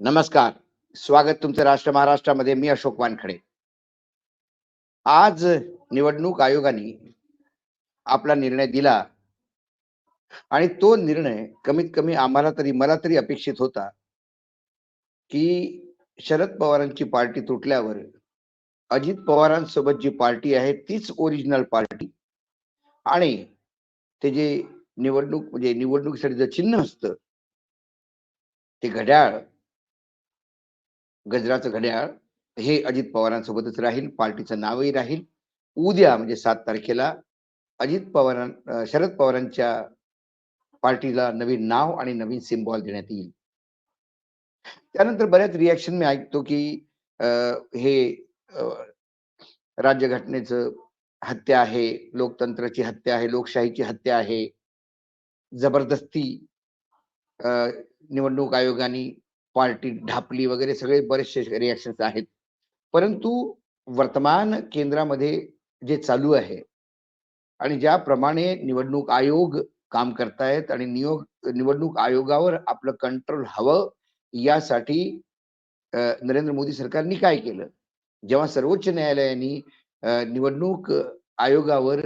नमस्कार. स्वागत तुमचं राष्ट्र महाराष्ट्रामध्ये. मी अशोक वानखडे. आज निवडणूक आयोगाने आपला निर्णय दिला आणि तो निर्णय कमीत कमी आम्हाला तरी मला तरी अपेक्षित होता की शरद पवारांची पार्टी तुटल्यावर अजित पवारांसोबत जी पार्टी आहे तीच ओरिजिनल पार्टी आणि ते जे निवडणूक म्हणजे निवडणुकीसाठी जे चिन्ह असतं ते घड्याळ गजराचं घड्याळ हे अजित पवारांसोबतच राहील पार्टीचं नावही राहील. उद्या म्हणजे सात तारखेला अजित पवारां शरद पवारांच्या पार्टीला नवीन नाव आणि नवीन सिम्बॉल देण्यात येईल. त्यानंतर बऱ्याच रिॲक्शन मी ऐकतो की अं, हे राज्यघटनेचं हत्या आहे लोकतंत्राची हत्या आहे लोकशाहीची हत्या आहे जबरदस्ती अं, निवडणूक आयोगाने पार्टी ढापली वगैरे सगळे बरेचसे रिॲक्शन्स आहेत. परंतु वर्तमान केंद्रामध्ये जे चालू आहे आणि ज्याप्रमाणे निवडणूक आयोग काम करतायत आणि नियोग निवडणूक आयोगावर आपलं कंट्रोल हवं यासाठी नरेंद्र मोदी सरकारने काय केलं? जेव्हा सर्वोच्च न्यायालयाने निवडणूक आयोगावर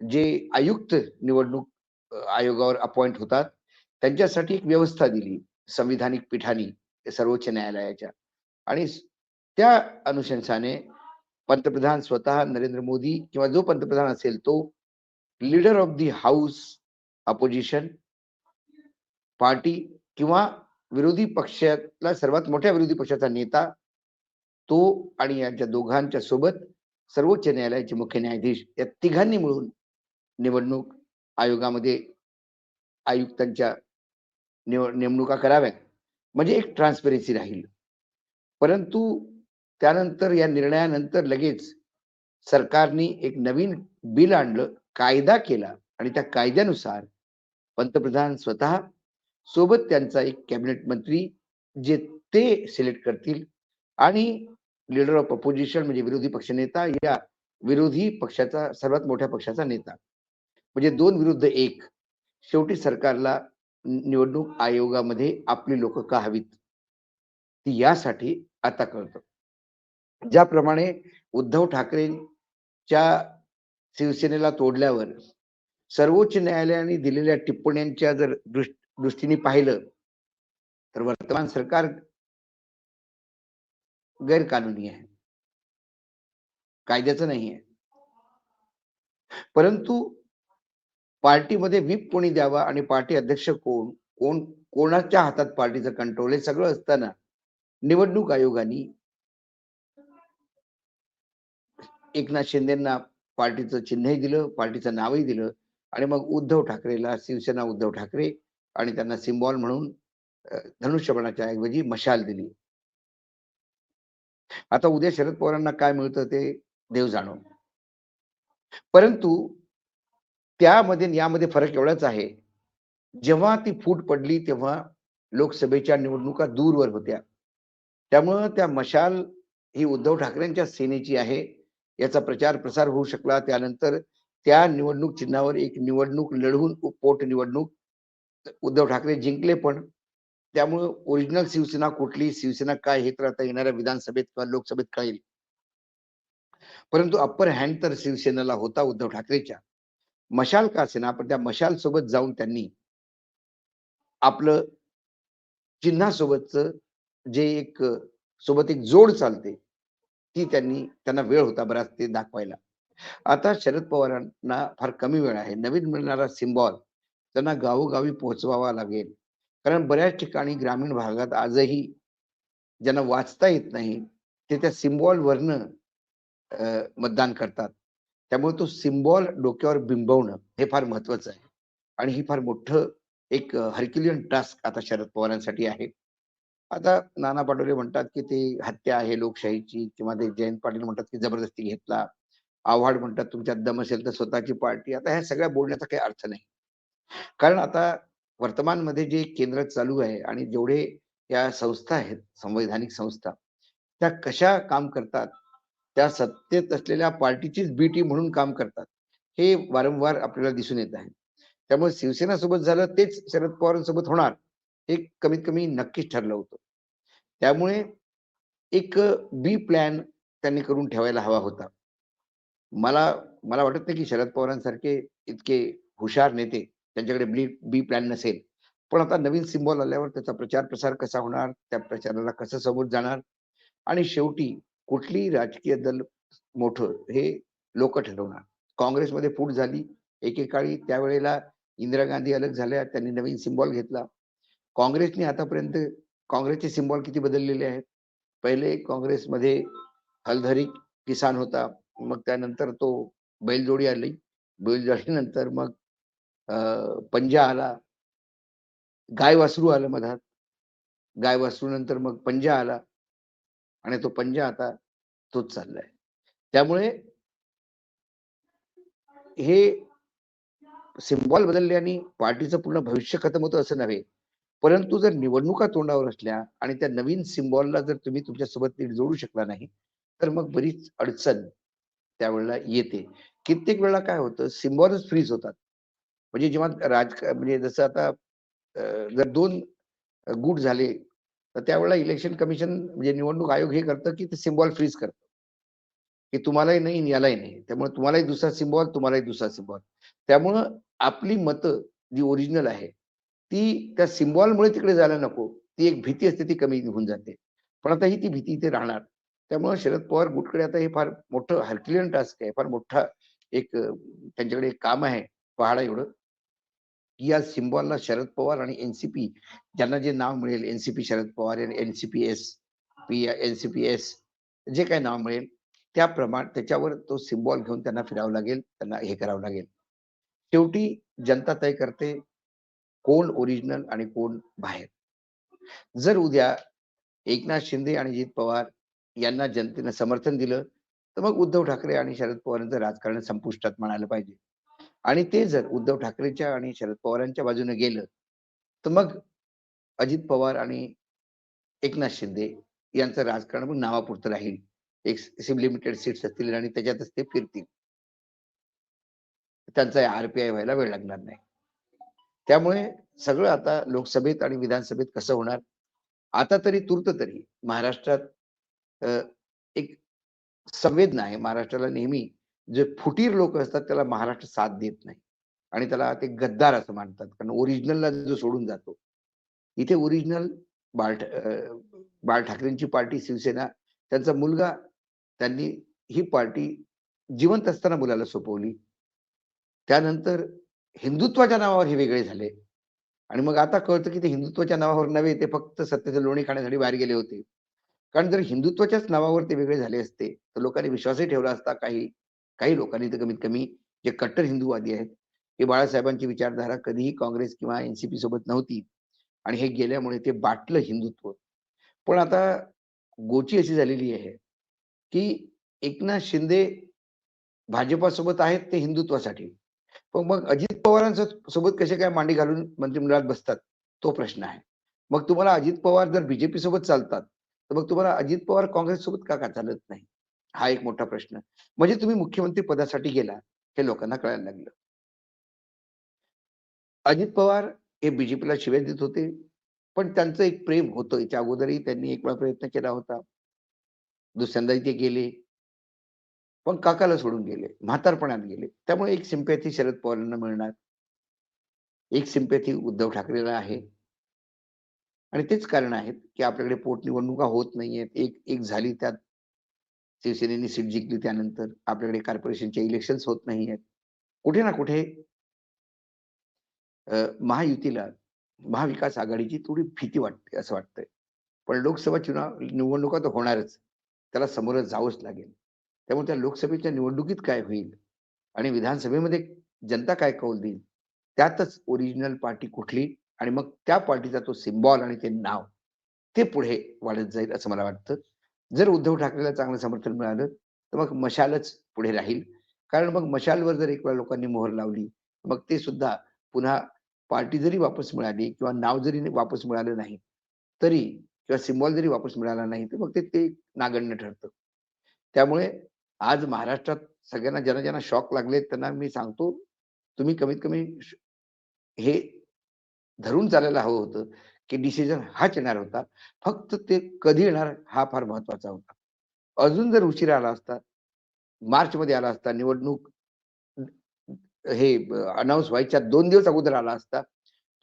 जे आयुक्त निवडणूक आयोगावर अपॉइंट होतात त्यांच्यासाठी एक व्यवस्था दिली संविधानिक पीठाने. सर्वोच्च न्यायालयाच्या. आणि त्या अनुशंसाने पंतप्रधान स्वतः नरेंद्र मोदी किंवा जो पंतप्रधान असेल तो leader of the house opposition party किंवा विरोधी पक्षातला सर्वात मोठ्या विरोधी पक्षाचा नेता तो आणि यांच्या दोघांच्या सोबत सर्वोच्च न्यायालयाचे मुख्य न्यायाधीश या तिघांनी मिळून निवडणूक आयोगामध्ये आयुक्तांच्या निवड नेमणुका कराव्यात. म्हणजे एक ट्रान्सपरन्सी राहील. परंतु त्यानंतर या निर्णयानंतर लगेच सरकारने एक नवीन बिल आणलं कायदा केला आणि त्या कायद्यानुसार पंतप्रधान स्वतः सोबत त्यांचा एक कॅबिनेट मंत्री जे ते सिलेक्ट करतील आणि लीडर ऑफ अपोजिशन म्हणजे विरोधी पक्षनेता या विरोधी पक्षाचा सर्वात मोठ्या पक्षाचा नेता. म्हणजे दोन विरुद्ध एक. शेवटी सरकारला निवडणूक आयोगामध्ये आपली लोक का हवीत? ती यासाठी आता कळतं. ज्याप्रमाणे उद्धव ठाकरेंच्या शिवसेनेला तोडल्यावर सर्वोच्च न्यायालयाने दिलेल्या टिप्पण्यांच्या जर दृष्ट दृष्टीने पाहिलं तर वर्तमान सरकार गैरकानूनी आहे. कायद्याचं नाही आहे परंतु पार्टीमध्ये व्हीप कोणी द्यावा आणि पार्टी अध्यक्ष कोण कोण कोणाच्या हातात पार्टीचं कंट्रोल हे सगळं असताना निवडणूक आयोगाने एकनाथ शिंदेना पार्टीचं चिन्हही दिलं पार्टीचं नावही दिलं आणि मग उद्धव ठाकरेला शिवसेना उद्धव ठाकरे आणि त्यांना सिम्बॉल म्हणून धनुष्यबाणाच्या ऐवजी मशाल दिली. आता उद्या शरद पवारांना काय मिळतं ते देव जाणो. परंतु त्यामध्ये यामध्ये फरक एवढाच आहे. जेव्हा ती फूट पडली तेव्हा लोकसभेच्या निवडणुका दूरवर होत्या. त्यामुळं त्या मशाल ही उद्धव ठाकरेंच्या सेनेची आहे. याचा प्रचार प्रसार होऊ शकला. त्यानंतर त्या निवडणूक चिन्हावर एक निवडणूक लढवून पोट निवडणूक उद्धव ठाकरे जिंकले पण. त्यामुळं ओरिजिनल शिवसेना कुठली शिवसेना काय हे तर आता येणाऱ्या विधानसभेत किंवा लोकसभेत कळेल. परंतु अप्पर हँड तर शिवसेनेला होता उद्धव ठाकरेच्या. मशाल का असेना पण त्या मशाल सोबत जाऊन त्यांनी आपलं चिन्हासोबतच जे एक सोबत एक जोड चालते ती त्यांनी त्यांना वेळ होता बराच ते दाखवायला. आता शरद पवारांना फार कमी वेळ आहे. नवीन मिळणारा सिम्बॉल त्यांना गावोगावी पोहोचवावा लागेल. कारण बऱ्याच ठिकाणी ग्रामीण भागात आजही ज्यांना वाचता येत नाही ते त्या सिम्बॉल वरनं मतदान करतात. त्यामुळे तो सिम्बॉल डोक्यावर बिंबवणं हे फार महत्वाचं आहे. आणि ही फार मोठं एक हरक्युलियन टास्क आता शरद पवारांसाठी आहे. आता नाना पाटोले म्हणतात की ते हत्या आहे लोकशाहीची किंवा ते जयंत पाटील म्हणतात की जबरदस्ती घेतला. आव्हाड म्हणतात तुमच्यात दम असेल तर स्वतःची पार्टी. आता ह्या सगळ्या बोलण्याचा काही अर्थ नाही. कारण आता वर्तमानमध्ये जे केंद्र चालू आहे आणि जेवढे या संस्था आहेत संवैधानिक संस्था त्या कशा काम करतात त्या सत्तेत असलेल्या पार्टीचीच बीटी म्हणून काम करतात. हे वारंवार आपल्याला दिसून येत आहे. त्यामुळे शिवसेना सोबत झालं तेच शरद पवारांसोबत होणार हे कमीत कमी नक्कीच ठरलं होतं. त्यामुळे एक बी प्लॅन त्यांनी करून ठेवायला हवा होता. मला मला वाटत नाही की शरद पवारांसारखे इतके हुशार नेते त्यांच्याकडे बी बी प्लॅन नसेल. पण आता नवीन सिम्बॉल आल्यावर त्याचा प्रचार प्रसार कसा होणार त्या प्रचाराला कसं समोर जाणार? आणि शेवटी कुठली राजकीय दल मोठं हे लोक ठरवणार. काँग्रेसमध्ये फूट झाली. एकेकाळी त्यावेळेला इंदिरा गांधी अलग झाल्या. त्यांनी नवीन सिम्बॉल घेतला. काँग्रेसने आतापर्यंत काँग्रेसचे सिम्बॉल किती बदललेले आहेत? पहिले काँग्रेसमध्ये हलधरी किसान होता. मग त्यानंतर तो बैलजोडी आली. बैलजोडीनंतर मग अं, पंजा आला. गाय वासरू आलं मधात. गाय वासरू नंतर मग पंजा आला. आणि तो पंजा आता तोच चाललाय. त्यामुळे हे सिम्बॉल बदलल्याने पार्टीचं पूर्ण भविष्य खतम होतं असं नव्हे. परंतु जर निवडणुका तोंडावर असल्या आणि त्या नवीन सिम्बॉलला जर तुम्ही तुमच्यासोबत नीट जोडू शकला नाही तर मग बरीच अडचण त्यावेळेला येते. कित्येक वेळा काय होतं सिम्बॉलच फ्रीज होतात. म्हणजे जेव्हा राज म्हणजे जसं आता जर दोन गुट झाले तर त्यावेळेला इलेक्शन कमिशन म्हणजे निवडणूक आयोग हे करतं की ते सिम्बॉल फ्रीज करतं. की तुम्हालाही नाही यालाही नाही. त्यामुळे तुम्हालाही दुसरा सिम्बॉल तुम्हालाही दुसरा सिम्बॉल त्यामुळं आपली मतं जी ओरिजिनल आहे ती त्या सिम्बॉलमुळे तिकडे जायला नको. ती एक भीती असते ती कमी होऊन जाते. पण आता ही ती भीती इथे राहणार. त्यामुळे शरद पवार गुटकडे आता हे फार मोठं हरक्युलियन टास्क आहे. फार मोठा एक त्यांच्याकडे एक काम आहे. पहाडा एवढं. की या सिम्बॉलला शरद पवार आणि एनसीपी ज्यांना जे नाव मिळेल NCP Sharad Pawar NCPS P NCPS जे काही नाव मिळेल त्याप्रमाणे त्याच्यावर तो सिम्बॉल घेऊन त्यांना फिरावं लागेल त्यांना हे करावं लागेल. शेवटी जनता तय करते कोण ओरिजिनल आणि कोण बाहेर. जर उद्या एकनाथ शिंदे आणि अजित पवार यांना जनतेनं समर्थन दिलं तर मग उद्धव ठाकरे आणि शरद पवारांचं राजकारण संपुष्टात म्हणायला पाहिजे. आणि ते जर उद्धव ठाकरेच्या आणि शरद पवारांच्या बाजूने गेलं तर मग अजित पवार आणि एकनाथ शिंदे यांचं राजकारण मग नावापुरतं राहील. एक लिमिटेड सीट्स असतील आणि त्याच्यातच ते फिरतील. त्यांचा आरपीआय व्हायला वेळ लागणार नाही. त्यामुळे सगळं आता लोकसभेत आणि विधानसभेत कसं होणार? आता तरी तूर्त तरी महाराष्ट्रात एक संवेदना आहे. महाराष्ट्राला नेहमी जे फुटीर लोक असतात त्याला महाराष्ट्र साथ देत नाही. आणि त्याला ते गद्दार असं मानतात. कारण ओरिजिनलला जो सोडून जातो इथे ओरिजिनल बाळ बाळ ठाकरेंची पार्टी शिवसेना त्यांचा मुलगा त्यांनी ही पार्टी जिवंत असताना मुलाला सोपवली. त्यानंतर हिंदुत्वाच्या नावावर हे वेगळे झाले. आणि मग आता कळतं की ते हिंदुत्वाच्या नावावर नव्हे ते फक्त सत्तेचं लोणी खाण्यासाठी बाहेर गेले होते. कारण जर हिंदुत्वाच्याच नावावर ते वेगळे झाले असते तर लोकांनी विश्वासही ठेवला असता काही. काही लोकांनी तर कमीत कमी जे कट्टर हिंदूवादी आहेत हे बाळासाहेबांची विचारधारा कधीही काँग्रेस किंवा एनसीपी सोबत नव्हती. आणि हे गेल्यामुळे ते बाटलं हिंदुत्व. पण आता गोची अशी झालेली आहे की एकनाथ शिंदे भाजपासोबत आहेत ते हिंदुत्वासाठी. पण मग अजित पवारांसोबत सोबत कसे काय मांडी घालून मंत्रिमंडळात बसतात तो प्रश्न आहे. मग तुम्हाला अजित पवार जर बीजेपी सोबत चालतात तर मग तुम्हाला अजित पवार काँग्रेस सोबत का का चालत नाही? हा एक मोठा प्रश्न. म्हणजे तुम्ही मुख्यमंत्री पदासाठी गेला हे लोकांना कळायला लागलं. अजित पवार हे बीजेपीला शिव्या देत होते पण त्यांचं एक प्रेम होतं. याच्या अगोदरही त्यांनी एक वेळा प्रयत्न केला होता. दुसऱ्यांदाही ते गेले. पण काकाला सोडून गेले म्हातारपणात गेले. त्यामुळे एक सिंपॅथी शरद पवारांना मिळणार. एक सिंपॅथी उद्धव ठाकरेला आहे. आणि तेच कारण आहेत की आपल्याकडे पोटनिवडणुका होत नाहीयेत. एक एक झाली त्यात शिवसेनेने सीट जिंकली त्यानंतर आपल्याकडे कॉर्पोरेशनचे इलेक्शन होत नाहीयेत कुठे ना कुठे महायुतीला महाविकास आघाडीची थोडी भीती वाटते असं वाटतंय. पण लोकसभा चुनाव निवडणुका तर होणारच. त्याला समोर जावंच लागेल. त्यामुळे त्या लोकसभेच्या निवडणुकीत काय होईल? आणि विधानसभेमध्ये जनता काय कौल देईल? त्यातच ओरिजिनल पार्टी कुठली आणि मग त्या पार्टीचा तो सिम्बॉल आणि ते नाव ते पुढे वाढत जाईल असं मला वाटतं. जर उद्धव ठाकरेला चांगलं समर्थन मिळालं तर मग मशालच पुढे राहील. कारण मग मशालवर जर एक वेळा लोकांनी मोहर लावली मग ते सुद्धा पुन्हा पार्टी जरी वापस मिळाली किंवा नाव जरी वापस मिळालं नाही तरी किंवा सिम्बॉल जरी वापस मिळाला नाही तर मग ते ते नागण्य ठरतं. त्यामुळे आज महाराष्ट्रात सगळ्यांना ज्यांना ज्यांना शॉक लागले त्यांना मी सांगतो तुम्ही कमीत कमी हे धरून चालायला हवं होतं. की डिसिजन हाच येणार होता. फक्त ते कधी येणार हा फार महत्त्वाचा होता. अजून जर उशिरा आला असता मार्च मध्ये आला असता निवडणूक हे अनाऊन्स व्हायच्या दोन दिवस अगोदर आला असता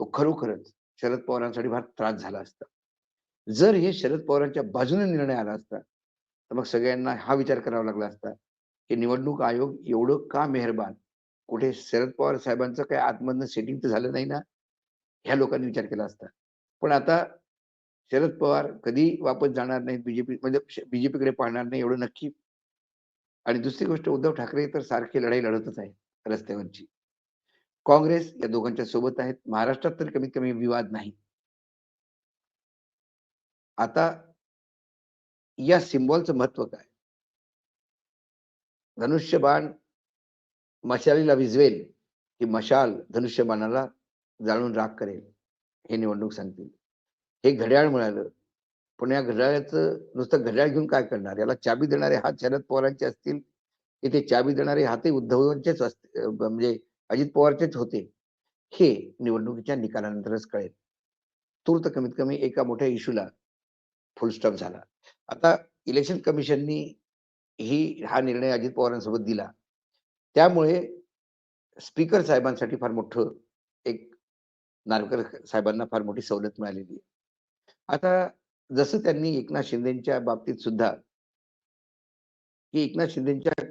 तो खरोखरच शरद पवारांसाठी फार त्रास झाला असता. जर हे शरद पवारांच्या बाजूने निर्णय आला असता तर मग सगळ्यांना हा विचार करावा लागला असता की निवडणूक आयोग एवढं का मेहरबान? कुठे शरद पवार साहेबांचं काही आतमधनं सेटिंग तर झालं नाही ना? ह्या लोकांनी विचार केला असता. पण आता शरद पवार कधी वापस जाणार नाहीत बीजेपी म्हणजे बीजेपीकडे पाहणार नाही एवढं नक्की. आणि दुसरी गोष्ट उद्धव ठाकरे तर सारखी लढाई लढतच आहे रस्त्यावरची. काँग्रेस या दोघांच्या सोबत आहेत. महाराष्ट्रात तर कमीत कमी विवाद नाही. आता या सिम्बॉलचं महत्त्व काय? धनुष्यबाण मशालीला विजवेल की मशाल धनुष्यबाणाला जाळून राग करेल? हे निवडणूक सांगतील. हे घड्याळ मिळालं पण या घड्याळाचं नुसतं घड्याळ घेऊन काय करणार? याला चाबी देणारे हात शरद पवारांचे असतील? की ते चाबी देणारे हातही उद्धवांचेच असते म्हणजे अजित पवारचेच होते. हे निवडणुकीच्या निकालानंतरच कळेल. तूर्त कमीत कमी एका मोठ्या इश्यूला फुलस्टॉप झाला. आता इलेक्शन कमिशननी ही हा निर्णय अजित पवारांसोबत दिला. त्यामुळे स्पीकर साहेबांसाठी फार मोठं एक नारकर साहेबांना फार मोठी सवलत मिळालेली आहे. आता जसं त्यांनी एकनाथ शिंदेच्या बाबतीत सुद्धा की एकनाथ शिंदेच्या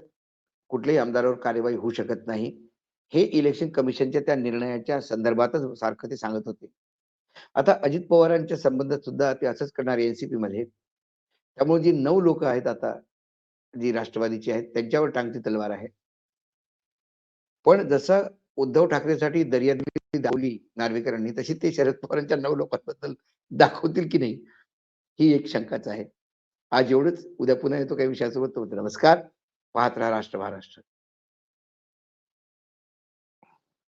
कुठल्याही आमदारावर कार्यवाही होऊ शकत नाही हे इलेक्शन कमिशनच्या त्या निर्णयाच्या संदर्भातच सारखं ते सांगत होते. आता अजित पवारांच्या संबंधात सुद्धा ते असंच करणार एनसीपी मध्ये. त्यामुळे जी नऊ लोक आहेत आता जी राष्ट्रवादीची आहेत त्यांच्यावर टांगती तलवार आहे. पण जसं उद्धव ठाकरेसाठी दर्यादली दावली नार्वेकरांनी तशी ते शरद पवारांच्या नऊ लोकांबद्दल दाखवतील की नाही ही एक शंकाच आहे. आज एवढंच. उद्या पुन्हा येतो काही विषयासोबत. नमस्कार. पाहत राहा राष्ट्र महाराष्ट्र.